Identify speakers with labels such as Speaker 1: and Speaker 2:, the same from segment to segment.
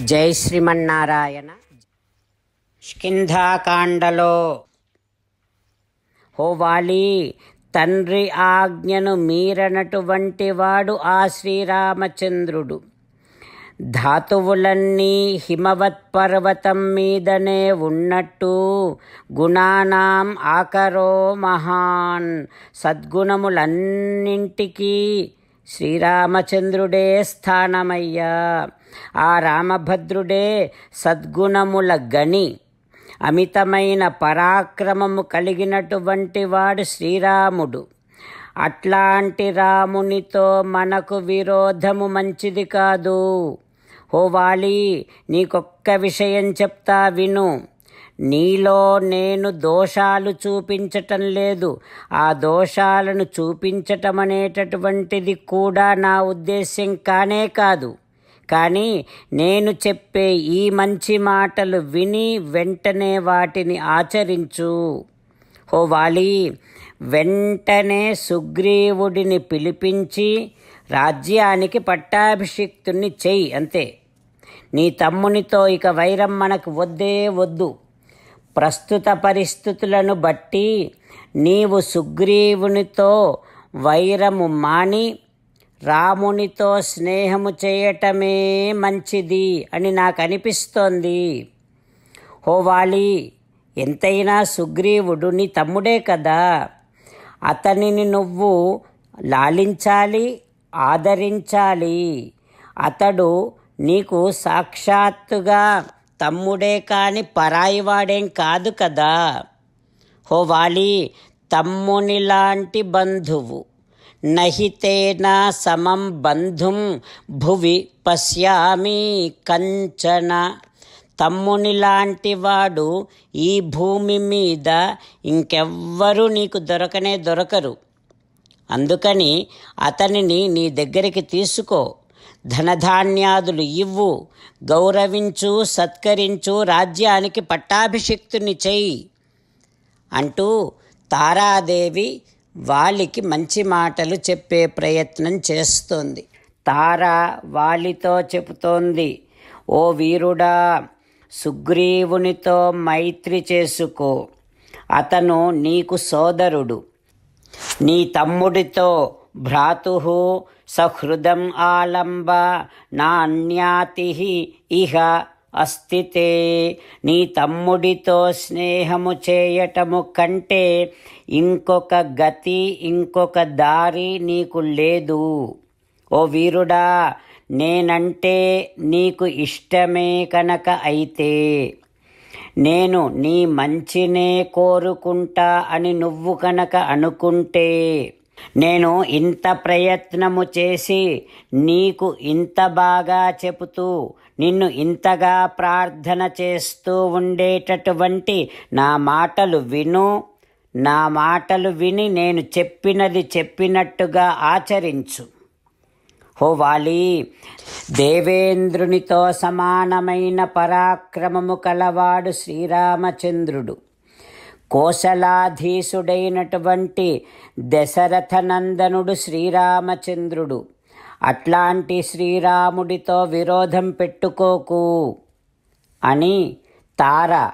Speaker 1: జై శ్రీమన్నారాయణ. స్కింధాకాండలో హోవాలి తండ్రి ఆజ్ఞను మీరనటువంటి వాడు ఆ శ్రీరామచంద్రుడు. ధాతువులన్నీ హిమవత్ పర్వతం మీదనే ఉన్నట్టు గుణానాం ఆకరో మహాన్. సద్గుణములన్నింటికీ శ్రీరామచంద్రుడే స్థానమయ్యా. ఆ రామభద్రుడే సద్గుణముల గని అమితమైన పరాక్రమము కలిగినటువంటి వాడు శ్రీరాముడు. అట్లాంటి రామునితో మనకు విరోధము మంచిది కాదు. హోవాలి నీకొక్క విషయం చెప్తా విను. నీలో నేను దోషాలు చూపించటం లేదు. ఆ దోషాలను చూపించటం అనేటటువంటిది కూడా నా ఉద్దేశ్యం కానే కాదు. కానీ నేను చెప్పే ఈ మంచి మాటలు విని వెంటనే వాటిని ఆచరించు. హోవాలి వెంటనే సుగ్రీవుడిని పిలిపించి రాజ్యానికి పట్టాభిషిక్తుని చెయ్యి అంతే. నీ తమ్మునితో ఇక వైరం మనకు వద్దే వద్దు. ప్రస్తుత పరిస్థితులను బట్టి నీవు సుగ్రీవునితో వైరము మాని రామునితో స్నేహము చేయటమే మంచిది అని నాకు అనిపిస్తోంది హోవాలి ఎంతైనా సుగ్రీవుడు నీ తమ్ముడే కదా. అతనిని నువ్వు లాలించాలి ఆదరించాలి. అతడు నీకు సాక్షాత్తుగా తమ్ముడే కాని పరాయివాడేం కాదు కదా. హోవాలి తమ్మునిలాంటి బంధువు. నహితేనా సమం బంధుం భువి పశ్యామి కంచన. తమ్మునిలాంటి వాడు ఈ భూమి మీద ఇంకెవ్వరూ నీకు దొరకనే దొరకరు. అందుకని అతనిని నీ దగ్గరికి తీసుకో. ధనధాన్యాదులు ఇవ్వు. గౌరవించు సత్కరించు రాజ్యానికి పట్టాభిషిక్తుని చెయ్యి. అంటూ తారాదేవి వాలికి మంచి మాటలు చెప్పే ప్రయత్నం చేస్తోంది. తార వాలితో చెబుతోంది ఓ వీరుడా సుగ్రీవునితో మైత్రి చేసుకో. అతను నీకు సోదరుడు. నీ తమ్ముడితో భ్రాతు సహృదం ఆలంబ నాణ్యాతి ఇహ అస్థితే. నీ తమ్ముడితో స్నేహము చేయటము కంటే ఇంకొక గతి ఇంకొక దారి నీకు లేదు. ఓ వీరుడా నేనంటే నీకు ఇష్టమే కనుక అయితే. నేను నీ మంచినే కోరుకుంటా అని నువ్వు కనుక అనుకుంటే నేను ఇంత ప్రయత్నము చేసి నీకు ఇంత బాగా చెబుతూ నిన్ను ఇంతగా ప్రార్థన చేస్తూ ఉండేటటువంటి నా మాటలు విను. నా మాటలు విని నేను చెప్పినది చెప్పినట్టుగా ఆచరించు. హోవాలి దేవేంద్రునితో సమానమైన పరాక్రమము కలవాడు శ్రీరామచంద్రుడు. కోసలాధీసుడైనటువంటి దశరథనందనుడు శ్రీరామచంద్రుడు. అట్లాంటి శ్రీరాముడితో విరోధం పెట్టుకోకు అని తార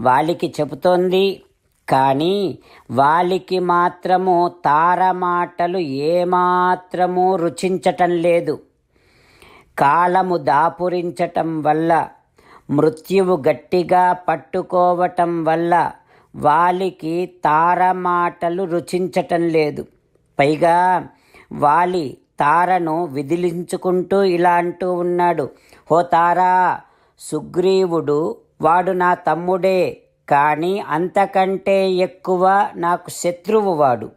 Speaker 1: వాళ్ళకి చెబుతోంది. కానీ వాళ్ళకి మాత్రము తార మాటలు ఏమాత్రము రుచించటం లేదు. కాలము దాపురించటం వల్ల మృత్యువు గట్టిగా పట్టుకోవటం వల్ల వాలికి తార మాటలు రుచించటం లేదు. పైగా వాలి తారను విదిలించుకుంటూ ఇలా అంటూ ఉన్నాడు. హో తారా సుగ్రీవుడు వాడు నా తమ్ముడే కానీ అంతకంటే ఎక్కువ నాకు శత్రువు వాడు.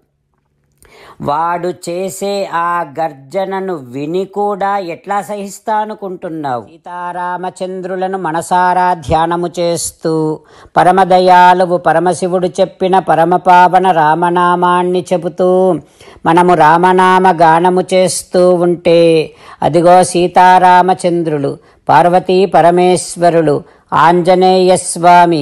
Speaker 1: వాడు చేసే ఆ గర్జనను విని కూడా ఎట్లా సహిస్తానుకుంటున్నావు సీతారామచంద్రులను మనసారా ధ్యానము చేస్తూ పరమదయాలువు పరమశివుడు చెప్పిన పరమపావన రామనామాన్ని చెబుతూ మనము రామనామ గానము చేస్తూ ఉంటే అదిగో సీతారామచంద్రులు పార్వతీ పరమేశ్వరులు ఆంజనేయ స్వామి